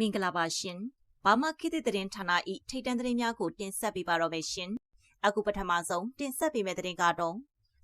မင်္ဂလာပါရှင်။ဘာမှခေတ်သစ်သတင်းဌာန၏ထိတ်တန့်သတင်းများကိုတင်ဆက်ပေးပါတော့မယ်ရှင်။အခုပထမဆုံးတင်ဆက်ပေးမယ့်သတင်းကတော့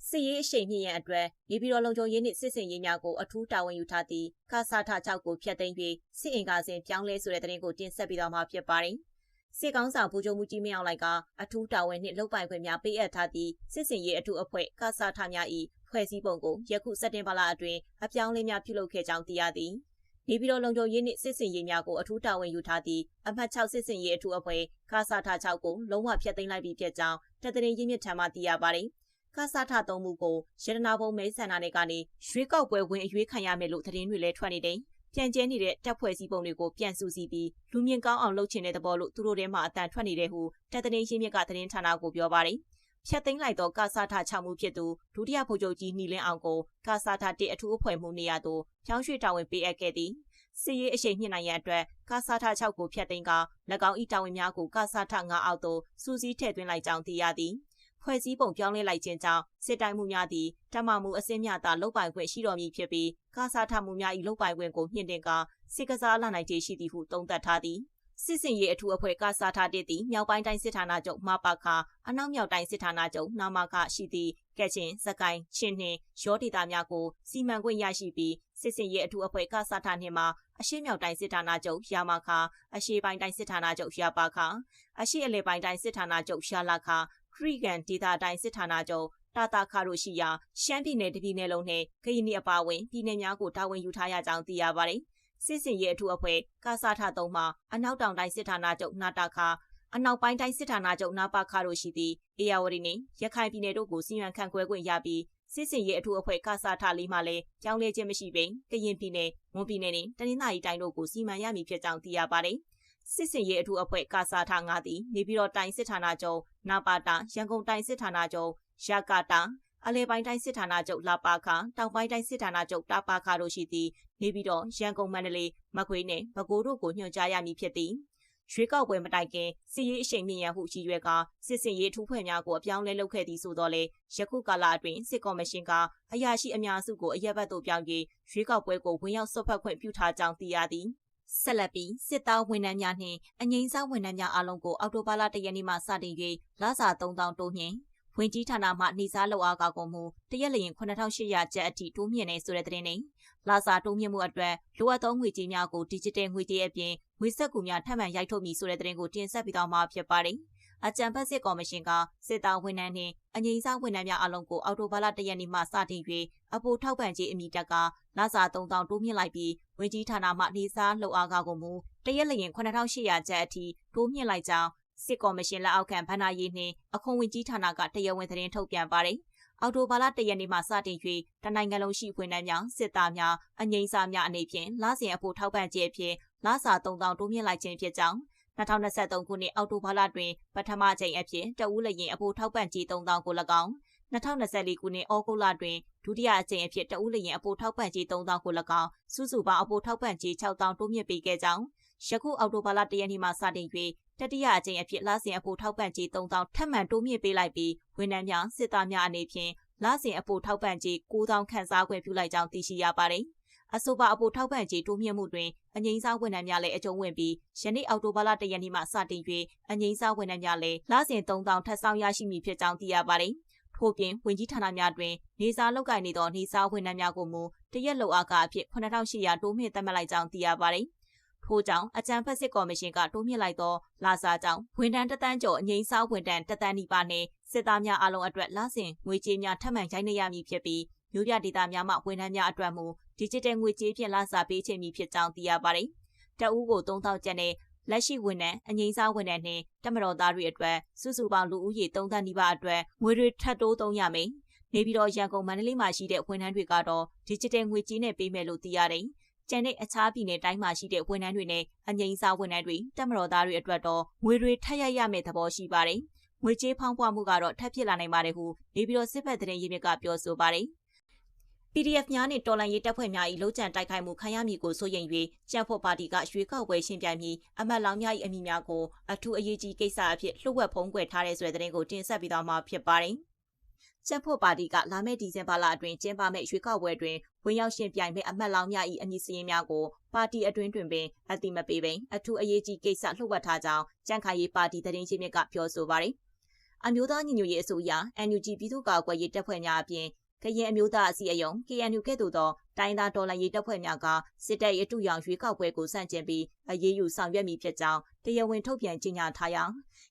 စစ်ရေးအရှိန်မြင့်ရန်အတွက်နေပြည်တော်လုံခြုံရေးနှင့်စစ်စင်ရေးများကိုအထူးတာဝန်ယူထားသည့်ကာစာထ6ကိုဖျက်သိမ်းပြီးစစ်အင်ကားစဉ်ပြောင်းလဲဆိုတဲ့သတင်းကိုတင်ဆက်ပေးသွားမှာဖြစ်ပါတယ်။စစ်ကောင်းဆောင်ဗိုလ်ချုပ်မှုကြီးမင်းအောင်လှိုင်ကအထူးတာဝန်နှင့်လုပ်ပိုင်ခွင့်များပေးအပ်ထားသည့်စစ်စင်ရေးအထူးအဖွဲ့ကာစာထများ၏ဖွဲ့စည်းပုံကိုယခုစက်တင်ဘာလအတွင်းအပြောင်းလဲများပြုလုပ်ခဲ့ကြောင်းသိရသည်။ နေပြည်တော်လုံခြုံရေးနှင့်စစ်စင်ရေးများကိုအထူးတာဝန်ယူထားသည့်အမှတ်6စစ်စင်ရေးအထူးအဖွဲ့ခါစာထ6ကိုလုံးဝဖျက်သိမ်းလိုက်ပြီဖြစ်ကြောင်းတပ်သတင်းရင်းမြစ်ထံမှသိရပါတယ်။ခါစာထသုံးမှုကိုရတနာဘုံမဲဆန္ဒနယ်ကနေရွေးကောက်ပွဲဝင်အရွေးခံရမယ်လို့သတင်းတွေလည်းထွက်နေတယ်။ပြန်ကျဲနေတဲ့တပ်ဖွဲ့စည်းပုံတွေကိုပြန်စုစည်းပြီးလူမြင့်ကောင်းအောင်လုပ်ချင်တဲ့သဘောလို့သူတို့ထဲမှာအတန်ထွက်နေတဲ့ဟုတပ်သတင်းရင်းမြစ်ကသတင်းဌာနကိုပြောပါတယ်။ ဖြတ်သိမ်းလိုက်သောကာစာထ6မှုဖြစ်သူဒုတိယဗိုလ်ချုပ်ကြီးနီလင်းအောင်ကိုကာစာထ1အထူးအဖွဲ့မှုနေရာသို့ဖြောင်းရွှေ့တာဝန်ပေးအပ်ခဲ့သည်စစ်ရေးအရှိန်မြင့်နိုင်ရန်အတွက်ကာစာထ6ကိုဖျက်သိမ်းက၎င်း၏တာဝန်များကိုကာစာထ9အောက်သို့စူးစီးထည့်သွင်းလိုက်ကြောင်းသိရသည်ဖွဲ့စည်းပုံပြောင်းလဲလိုက်ခြင်းကြောင့်စစ်တိုင်းမှုများသည်တမမှုအစင်းများသာလုတ်ပိုင်ခွင့်ရှိတော်မူဖြစ်ပြီးကာစာထမှုများ၏လုတ်ပိုင်ခွင့်ကိုမြင့်တင်ကစစ်ကစားလာနိုင်ခြေရှိသည်ဟုသုံးသပ်ထားသည် စစ်စင်ရေးအထူးအဖွဲ့ကစားထားတဲ့သည့်မြောက်ပိုင်းတိုင်းစစ်ဌာနချုပ်မပါခအနောက်မြောက်တိုင်းစစ်ဌာနချုပ်နာမခရှိသည့်ကက်ချင်းစကိုင်းချင်းနှင့်ရောဒေတာများကိုစီမံခွင့်ရရှိပြီးစစ်စင်ရေးအထူးအဖွဲ့ကစားထားနှင့်မှာအရှိမြောက်တိုင်းစစ်ဌာနချုပ်ရာမခအရှိပိုင်းတိုင်းစစ်ဌာနချုပ်ရာပါခအရှိအလဲပိုင်းတိုင်းစစ်ဌာနချုပ်ရှာလာခခရီဂန်ဒေတာတိုင်းစစ်ဌာနချုပ်တာတာခါတို့ရှိရာရှမ်းပြည်နယ်တပြည်နယ်လုံးနှင့်ကရင်ပြည်အပါအဝင်ပြည်နယ်များကိုတာဝန်ယူထားရကြောင်းသိရပါတယ်။ စစ်စင်ရဲအထူးအဖွဲ့ကာစာထသုံးမှာအနောက်တောင်တိုင်းစစ်ဌာနချုပ်နာတာခါအနောက်ပိုင်းတိုင်းစစ်ဌာနချုပ်နာပါခါတို့ရှိသည့်အေယာဝတီနှင့်ရခိုင်ပြည်နယ်တို့ကိုစီမံခန့်ခွဲခွင့်ရပြီးစစ်စင်ရဲအထူးအဖွဲ့ကာစာထလေးမှလည်းကြောင်းလဲခြင်းမရှိပင်ကရင်ပြည်နယ်မွန်ပြည်နယ်နှင့်တနင်္သာရီတိုင်းတို့ကိုစီမံရမည်ဖြစ်ကြောင်းသိရပါတယ်စစ်စင်ရဲအထူးအဖွဲ့ကာစာထ9သည်နေပြည်တော်တိုင်းစစ်ဌာနချုပ်နာပါတာရန်ကုန်တိုင်းစစ်ဌာနချုပ်ရကာတာ အလဲပိုင်းတိုင်းစစ်ဌာနချုပ်လာပါခတောင်ပိုင်းတိုင်းစစ်ဌာနချုပ်တာပါခတို့ရှိသည့်နေပြည်တော်ရန်ကုန်မန္တလေးမကွေးနှင့်ပဲခူးတို့ကိုညွှန်ကြားရမည်ဖြစ်သည်ရွေးကောက်ပွဲမတိုင်ခင်စစ်ရေးအရှိန်မြင့်ရန်ဟုရည်ရွယ်ကစစ်စင်ရေးထူးဖွဲ့များကိုအပြောင်းလဲလုပ်ခဲ့သည်ဆိုတော့လေယခုကာလအတွင်းစစ်ကော်မရှင်ကအရာရှိအများစုကိုအရက်ဘတ်သို့ပြောင်း၍ရွေးကောက်ပွဲကိုဝင်ရောက်ဆွတ်ဖက်ခွင့်ပြုထားကြောင်းသိရသည်ဆက်လက်ပြီးစစ်သားဝန်ထမ်းများနှင့်အငိမ့်စားဝန်ထမ်းများအလုံးကိုအောက်တိုဘာလ၁ရက်နေ့မှစတင်၍လစာ3000တိုးမြင့် ဝင်ကြီးဌာနမှနေစားလောက်အားကောက်ကုန်မှုတရက်လျင်9800ကျပ်အထိတိုးမြင့်နေဆိုတဲ့သတင်းနဲ့လာစာတိုးမြင့်မှုအတွက်လိုအပ်သောငွေကြေးများကို digital ငွေကြေးအပြင်ငွေစက်ကူများထပ်မံရိုက်ထုတ်မည်ဆိုတဲ့သတင်းကိုတင်ဆက်ပေးသွားမှာဖြစ်ပါတယ်။အကြံဖက်စစ်ကော်မရှင်ကစစ်သားဝန်ထမ်းနှင့်အငြိမ်းစားဝန်ထမ်းများအလုံးကိုအော်တိုဘာလ၁ရက်နေ့မှစတင်၍အပိုထောက်ပံ့ခြင်းအမိတက်ကလာစာ3000တိုးမြင့်လိုက်ပြီးဝင်ကြီးဌာနမှနေစားလှုပ်အားကောက်ကုန်မှုတရက်လျင်9800ကျပ်အထိတိုးမြင့်လိုက်ကြောင်း စစ်ကော်မရှင်လက်အောက်ခံဗဏ္ဍာရေးနှင့်အခွန်ဝင်ကြီးဌာနကတရားဝင်သတင်းထုတ်ပြန်ပါတယ်။အော်တိုဘာလ၁ရက်နေ့မှစတင်၍တနိုင်ငံလုံးရှိဖွင့်နှမ်းများစစ်သားများအငိမ့်စားများအနေဖြင့်လစဉ်အဖို့ထောက်ပံ့ခြင်းအဖြစ်လစာ3000တိုးမြင့်လိုက်ခြင်းဖြစ်ကြောင်း2023ခုနှစ်အောက်တိုဘာလတွင်ပထမကြိမ်အဖြစ်တဦးလျင်အဖို့ထောက်ပံ့ကြေး3000ကို၎င်း2024ခုနှစ်ဩဂုတ်လတွင်ဒုတိယအကြိမ်အဖြစ်တဦးလျင်အဖို့ထောက်ပံ့ကြေး3000ကို၎င်းစုစုပေါင်းအဖို့ထောက်ပံ့ကြေး6000တိုးမြင့်ပေးခဲ့ကြောင်းယခုအောက်တိုဘာလ၁ရက်နေ့မှစတင်၍ တတိယအကြိမ်အဖြစ်လစဉ်အဖို့ထောက်ပံ့ကြေး3000ထပ်မံတိုးမြင့်ပေးလိုက်ပြီးဝန်ထမ်းများစစ်သားများအနေဖြင့်လစဉ်အဖို့ထောက်ပံ့ကြေး9000ခန့်စားခွင့်ပြုလိုက်ကြောင်းသိရှိရပါတယ်။အဆိုပါအဖို့ထောက်ပံ့ကြေးတိုးမြင့်မှုတွင်အငိမ့်စားဝန်ထမ်းများလည်းအကျုံးဝင်ပြီးယနေ့အောက်တိုဘာလ၁ရက်နေ့မှစတင်၍အငိမ့်စားဝန်ထမ်းများလည်းလစဉ်3000ထပ်ဆောင်ရရှိမည်ဖြစ်ကြောင်းသိရပါတယ်။ထို့ပြင်ဝင်ကြီးဌာနများတွင်နေစာလောက်ကင်နေသောနေစာဝန်ထမ်းများကိုမူတရက်လောက်အားကအဖြစ်9800တိုးမြင့်သတ်မှတ်လိုက်ကြောင်းသိရပါတယ်။ ထို့ကြောင့်အကြံဖက်စစ်ကော်မရှင်ကတိုးမြင့်လိုက်သောလာစာကြောင့်ဝန်ထမ်းတသန်းကျော်အငိမ့်စားဝန်ထမ်းတသန်းနီးပါးနှင့်စစ်သားများအလုံးအတွက်လစဉ်ငွေကြေးများထပ်မံရိုက်နှက်ရမည်ဖြစ်ပြီးမြို့ပြဒေသများမှဝန်ထမ်းများအတွက်မူဒီဂျစ်တယ်ငွေကြေးဖြင့်လစာပေးချေမည်ဖြစ်ကြောင်းသိရပါတယ်။တအူးကို3000ကျပ်နဲ့လက်ရှိဝန်ထမ်းအငိမ့်စားဝန်ထမ်းနှင့်တမတော်သားတွေအတွက်စုစုပေါင်းလူဦးရေ3သန်းနီးပါးအတွက်ငွေတွေထပ်တိုးသုံးရမယ်။နေပြည်တော်ရန်ကုန်မန္တလေးမှာရှိတဲ့ဝန်ထမ်းတွေကတော့ဒီဂျစ်တယ်ငွေကြေးနဲ့ပေးမယ်လို့သိရတယ်။ ကျန်တဲ့အခြားပြည်နယ်တိုင်းမှာရှိတဲ့ဝန်ထမ်းတွေနဲ့အငိမ့်စားဝန်ထမ်းတွေတက်မတော်သားတွေအတွက်တော့ငွေတွေထပ်ရရမယ့်သဘောရှိပါတယ်။ငွေကြေးဖောင်းပွားမှုကတော့ထပ်ဖြစ်လာနိုင်ပါတယ်ဟုနေပြည်တော်စစ်ဘက်သတင်းရင်းမြစ်ကပြောဆိုပါတယ်။ PDF များနဲ့တော်လန်ရေးတပ်ဖွဲ့များ၏လုံးကျန်တိုက်ခိုက်မှုခံရမည်ကိုစိုးရိမ်၍ကြံ့ဖို့ပါတီကရွေးကောက်ပွဲရှင်းပြပြီးအမတ်လောင်များ၏အမိများကိုအထူးအရေးကြီးကိစ္စအဖြစ်လှုပ်ဝက်ဖုံးကွယ်ထားတဲ့ဆိုတဲ့သတင်းကိုတင်ဆက်ပြီးတော့မှဖြစ်ပါတယ်။ ကျန်းဖို့ပါတီကလာမယ့်ဒီဇင်ဘာလအတွင်းကျင်းပမယ့်ရွေးကောက်ပွဲတွင်ဝင်ရောက်ရှင်ပြိုင်မဲ့အမတ်လောင်များ၏အမည်စရင်းများကိုပါတီအတွင်းတွင်ပင်အတိမပေးပင်အထူးအရေးကြီးကိစ္စလှုပ်ဝက်ထားကြောင်းကြံ့ခိုင်ရေးပါတီသတင်းချင်းမြစ်ကပြောဆိုပါရယ်အမျိုးသားညီညွတ်ရေးအစိုးရ NUG ပြည်သူ့ကာကွယ်ရေးတပ်ဖွဲ့များအပြင် ကရင်အမျိုးသားအစည်းအရုံး KNU ကဲ့သို့သောတိုင်းသားတော်လှန်ရေးတပ်ဖွဲ့များကစစ်တပ်ရဲ့အတူရောင်ရွေးကောက်ပွဲကိုစန့်ကျင်ပြီးအရေးယူဆောင်ရွက်မိဖြစ်ကြောင်းတရားဝင်ထုတ်ပြန်ကြေညာထားရာ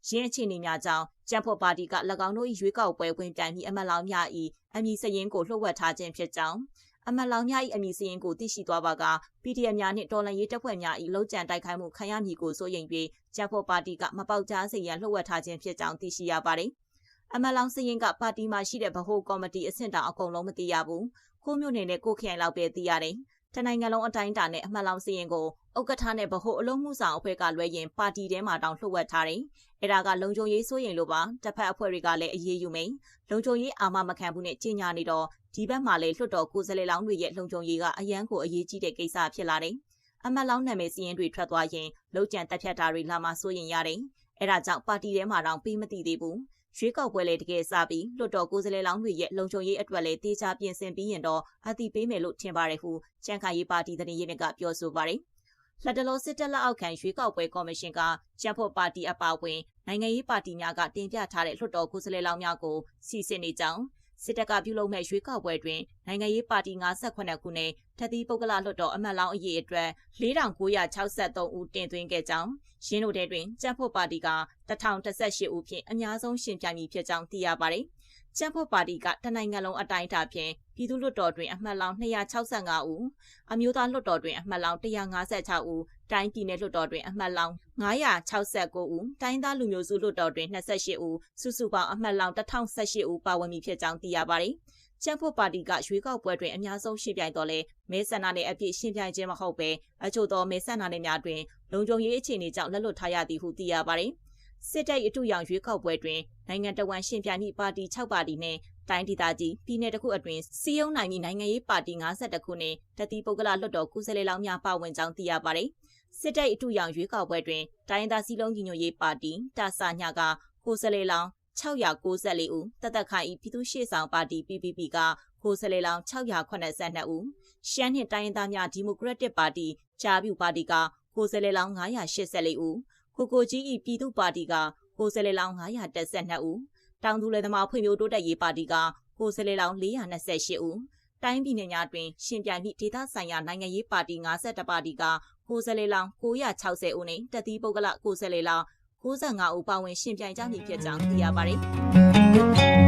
ရင်းအခြေအနေများကြောင့်ကျန်းဖို့ပါတီက၎င်းတို့၏ရွေးကောက်ပွဲဝင်ပြိုင်ပြီးအမတ်လောင်များ၏အမည်စရင်ကိုလှုပ်ဝက်ထားခြင်းဖြစ်ကြောင်းအမတ်လောင်များ၏အမည်စရင်ကိုသိရှိသွားပါက PDF များနှင့်တော်လှန်ရေးတပ်ဖွဲ့များ၏လုံခြံတိုက်ခိုက်မှုခံရမည်ကိုစိုးရိမ်ပြီးကျန်းဖို့ပါတီကမပေါက်ကြားစေရန်လှုပ်ဝက်ထားခြင်းဖြစ်ကြောင်းသိရှိရပါသည် အမလောင်စရင်ကပါတီမှာရှိတဲ့ဗဟိုကော်မတီအဆင့်တောင်အကုန်လုံးမသိရဘူး။ကိုမျိုးနေနဲ့ကိုခိုင်လောက်ပဲသိရတယ်။တနိုင်ငံလုံးအတိုင်းအတာနဲ့အမလောင်စရင်ကိုဥက္ကဋ္ဌနဲ့ဗဟိုအလုံးမှုဆောင်အဖွဲ့ကလွဲရင်ပါတီထဲမှာတောင်လှုပ်ဝက်ထားတယ်။အဲဒါကလုံခြုံရေးစိုးရင်လို့ပါတစ်ဖက်အဖွဲ့တွေကလည်းအရေးယူမိန်လုံခြုံရေးအာမမခံဘူးနဲ့ကြီးညာနေတော့ဒီဘက်မှာလည်းလွှတ်တော်ကိုယ်စားလှယ်လောင်းတွေရဲ့လုံခြုံရေးကအရန်ကိုအရေးကြီးတဲ့ကိစ္စဖြစ်လာတယ်။အမလောင်နာမည်စရင်တွေထွက်သွားရင်လုံခြံတက်ဖြတ်တာတွေလာမှစိုးရင်ရတယ်။အဲဒါကြောင့်ပါတီထဲမှာတောင်ပြီးမသိသေးဘူး။ ရွေးကောက်ပွဲလေတကယ်စပြီးလွှတ်တော်ကိုယ်စားလှယ်လောင်းတွေရဲ့လုံခြုံရေးအတွက်လည်းတေချာပြင်ဆင်ပြီးရင်တော့အတိပေးမယ်လို့ထင်ပါတယ်ဟုချန်ခိုင်ရေးပါတီသတင်းရင်းမြစ်ကပြောဆိုပါတယ်။လက်တလောစစ်တပ်လက်အောက်ခံရွေးကောက်ပွဲကော်မရှင်ကကျန်းဖို့ပါတီအပါအဝင်နိုင်ငံရေးပါတီများကတင်ပြထားတဲ့လွှတ်တော်ကိုယ်စားလှယ်လောင်းများကိုစီစစ်နေကြောင်း စစ်တပ်ကပြုလုပ်မဲ့ရွေးကောက်ပွဲတွင်နိုင်ငံရေးပါတီ58ခုနဲ့ထက်သီးပုဂ္ဂလလွှတ်တော်အမတ်လောင်းအရေးအတွက်4963ဦးတင်သွင်းခဲ့ကြောင်းရင်းတို့တဲတွင်ကြက်ဖို့ပါတီက1018ဦးဖြင့်အများဆုံးရှင်ပြိုင်မည်ဖြစ်ကြောင်းသိရပါတယ်။ ကြက်ဖို့ပါတီကတနိုင်ငံလုံးအတိုင်းအတာဖြင့်ပြည်သူ့လွှတ်တော်တွင်အမှတ်လောင်း265ဦးအမျိုးသားလွှတ်တော်တွင်အမှတ်လောင်း156ဦးတိုင်းပြည်နယ်လွှတ်တော်တွင်အမှတ်လောင်း969ဦးတိုင်းသားလူမျိုးစုလွှတ်တော်တွင်28ဦးစုစုပေါင်းအမှတ်လောင်း1018ဦးပါဝင်မည်ဖြစ်ကြောင်းသိရပါတယ်။ကျန်းဖို့ပါတီကရွေးကောက်ပွဲတွင်အများဆုံးရှင်ပြိုင်တော်လဲမဲဆန္ဒနယ်အပြည့်ရှင်ပြိုင်ခြင်းမဟုတ်ပဲအချို့သောမဲဆန္ဒနယ်များတွင်လုံခြုံရေးအခြေအနေကြောင့်လက်လွတ်ထားရသည်ဟုသိရပါတယ်။ စစ်တပ်အတူရောင်ရွေးကောက်ပွဲတွင်နိုင်ငံတော်ဝန်ရှင်ပြိုင်မိပါတီ6ပါတီနှင့်တိုင်းဒေသကြီးပြည်내တစ်ခုအတွင်းစီယုံနိုင်မည့်နိုင်ငံရေးပါတီ52ခုနှင့်တတိပုဂ္ဂလလွှတ်တော်ကုစလေလောင်းများပါဝင်ကြောင်းသိရပါတယ်။စစ်တပ်အတူရောင်ရွေးကောက်ပွဲတွင်တိုင်းဒေသစီလုံးညီညွတ်ရေးပါတီတာဆာညကကိုစလေလောင်း694ဦးတသက်ခိုင်ဤပြည်သူ့ရှေ့ဆောင်ပါတီ PPP ကကိုစလေလောင်း682ဦးရှမ်းနှင့်တိုင်းရင်းသားများဒီမိုကရက်တစ်ပါတီဂျာပြူပါတီကကိုစလေလောင်း984ဦး ကိုကိုကြီးဤပြည်သူ့ပါတီကကိုစလေလောင်း912ဦးတောင်သူလယ်သမားဖွံ့ဖြိုးတိုးတက်ရေးပါတီကကိုစလေလောင်း428ဦးတိုင်းပြည်နယ်များတွင်ရှင်ပြိုင်မိဒေသဆိုင်ရာနိုင်ငံရေးပါတီ52ပါတီကကိုစလေလောင်း960ဦးနှင့်တတိပုဂ္ဂလကိုစလေလောင်း65ဦးပါဝင်ရှင်ပြိုင်ကြမည်ဖြစ်ကြောင်းသိရပါတယ်